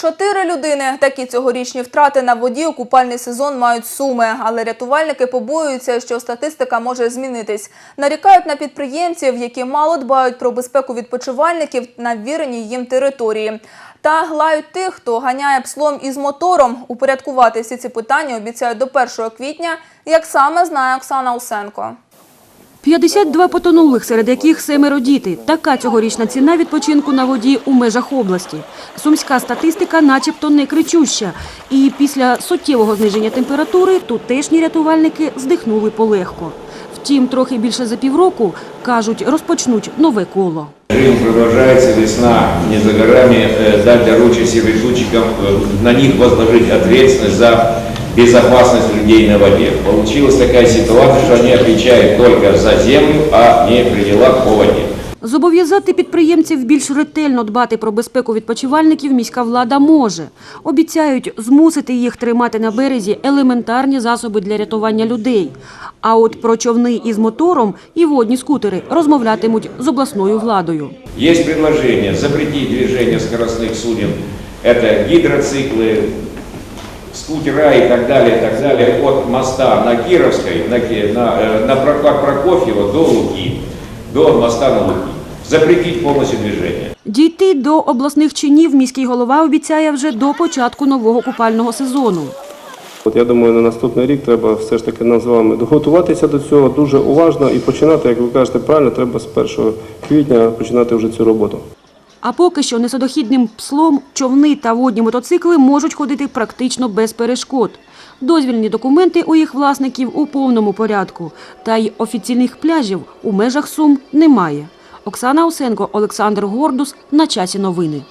Чотири людини. Такі цьогорічні втрати на воді у купальний сезон мають суми, але рятувальники побоюються, що статистика може змінитись. Нарікають на підприємців, які мало дбають про безпеку відпочивальників на ввіреній їм території. Та глають тих, хто ганяє пслом із мотором. Упорядкувати всі ці питання обіцяють до 1 квітня, як саме знає Оксана Усенко. 52 потонулих, серед яких семеро діти. Така цьогорічна ціна відпочинку на воді у межах області. Сумська статистика начебто не кричуща. І після суттєвого зниження температури тутешні рятувальники здихнули полегко. Втім, трохи більше за півроку, кажуть, розпочнуть нове коло. Жизнь продолжается, весна не за горами, Э, дать доручить сервитутчикам, э, на них возложить ответственность за безопасность людей на воде. Получилась такая ситуация, что они отвечают только за землю, а не при делах по воде. Зобов'язати підприємців більш ретельно дбати про безпеку відпочивальників міська влада може. Обіцяють змусити їх тримати на березі елементарні засоби для рятування людей. А от про човни із мотором і водні скутери розмовлятимуть з обласною владою. Есть предложение запретить движение скоростных суден. Это гидроциклы, скутера и так далее, и так далее, от моста на Кировской, на, на, э, на Прокофьева до Луки, до моста на Луки. Запретить полностью движение. Дійти до обласних чинів міський голова обіцяє вже до початку нового купального сезону. От я думаю, на наступний рік треба все ж таки нам з вами готуватися до цього дуже уважно і починати, як ви кажете, правильно, треба з 1 квітня починати вже цю роботу. А поки що несадохідним пслом човни та водні мотоцикли можуть ходити практично без перешкод. Дозвільні документи у їх власників у повному порядку. Та й офіційних пляжів у межах Сум немає. Оксана Осенко, Олександр Гордус. На часі новини.